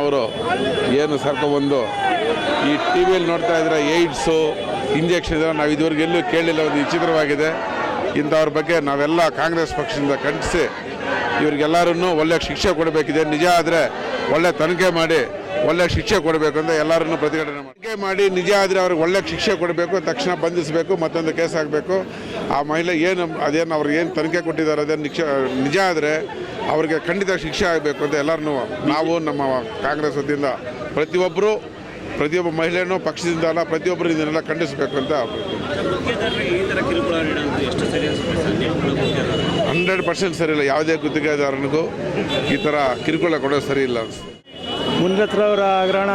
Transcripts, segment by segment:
ಅವರು ಏನು ಸರ್ಕೊಬಂದು ಈ ಟಿ ವಿಯಲ್ಲಿ ನೋಡ್ತಾ ಇದ್ರೆ ಏಡ್ಸು, ಇಂಜೆಕ್ಷನ್ ಇದೆಲ್ಲ ನಾವು ಇದುವರೆಗೆ ಎಲ್ಲೂ ಕೇಳಿಲ್ಲ ಒಂದು ವಿಚಿತ್ರವಾಗಿದೆ. ಇಂಥವ್ರ ಬಗ್ಗೆ ನಾವೆಲ್ಲ ಕಾಂಗ್ರೆಸ್ ಪಕ್ಷದಿಂದ ಖಂಡಿಸಿ ಇವರಿಗೆಲ್ಲರೂ ಒಳ್ಳೆ ಶಿಕ್ಷೆ ಕೊಡಬೇಕಿದೆ. ನಿಜ ಆದರೆ ಒಳ್ಳೆ ತನಿಖೆ ಮಾಡಿ, ಒಳ್ಳೆ ಶಿಕ್ಷೆ ಕೊಡಬೇಕು ಅಂತ ಎಲ್ಲರನ್ನೂ ಪ್ರತಿಭಟನೆ ಮಾಡಿ. ಮಾಡಿ, ನಿಜ ಆದರೆ ಅವ್ರಿಗೆ ಒಳ್ಳೆ ಶಿಕ್ಷೆ ಕೊಡಬೇಕು, ತಕ್ಷಣ ಬಂಧಿಸಬೇಕು, ಮತ್ತೊಂದು ಕೇಸ್ ಆಗಬೇಕು. ಆ ಮಹಿಳೆ ಏನು ಅದೇನು ಅವ್ರಿಗೆ ಏನು ತನಿಖೆ ಕೊಟ್ಟಿದ್ದಾರೆ ಅದೇನು ನಿಕ್ಷ ನಿಜ ಆದರೆ ಅವರಿಗೆ ಖಂಡಿತ ಶಿಕ್ಷೆ ಆಗಬೇಕು ಅಂತ ಎಲ್ಲರನ್ನೂ ನಾವು ನಮ್ಮ ಕಾಂಗ್ರೆಸ್ ವತಿಯಿಂದ ಪ್ರತಿಯೊಬ್ಬರು ಪ್ರತಿಯೊಬ್ಬ ಮಹಿಳೆಯೂ ಪಕ್ಷದಿಂದ ಅಲ್ಲ ಪ್ರತಿಯೊಬ್ಬರು ಇದನ್ನೆಲ್ಲ ಖಂಡಿಸಬೇಕು ಅಂತ ಹಂಡ್ರೆಡ್ ಪರ್ಸೆಂಟ್ ಸರಿ ಇಲ್ಲ. ಯಾವುದೇ ಗುತ್ತಿಗೆದಾರನಿಗೂ ಈ ಥರ ಕಿರುಕುಳ ಕೊಡೋದು ಸರಿ ಇಲ್ಲ ಮುನ್ನತ್ರವರ ಹಗರಣ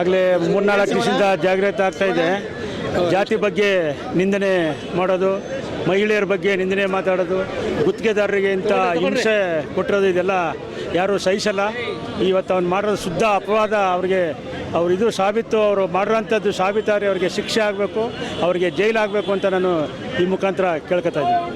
ಆಗಲೇ ಮೂರ್ನಾಲ್ಕು ದಿವಸದಿಂದ ಜಾಗ್ರತೆ ಆಗ್ತಾ ಇದೆ. ಜಾತಿ ಬಗ್ಗೆ ನಿಂದನೆ ಮಾಡೋದು, ಮಹಿಳೆಯರ ಬಗ್ಗೆ ನಿಂದನೆ ಮಾತಾಡೋದು, ಗುತ್ತಿಗೆದಾರರಿಗೆ ಇಂಥ ಹಿಂಸೆ ಕೊಟ್ಟಿರೋದು ಇದೆಲ್ಲ ಯಾರೂ ಸಹಿಸಲ್ಲ. ಇವತ್ತು ಅವ್ನು ಮಾಡಿರೋದು ಶುದ್ಧ ಅಪವಾದ ಅವ್ರಿಗೆ, ಅವ್ರು ಇದು ಸಾಬೀತು, ಅವರು ಮಾಡಿರೋಂಥದ್ದು ಸಾಬೀತಾದ್ರೆ ಅವರಿಗೆ ಶಿಕ್ಷೆ ಆಗಬೇಕು, ಅವರಿಗೆ ಜೈಲಾಗಬೇಕು ಅಂತ ನಾನು ಈ ಮುಖಾಂತರ ಕೇಳ್ಕೊತಾ ಇದ್ದೀನಿ.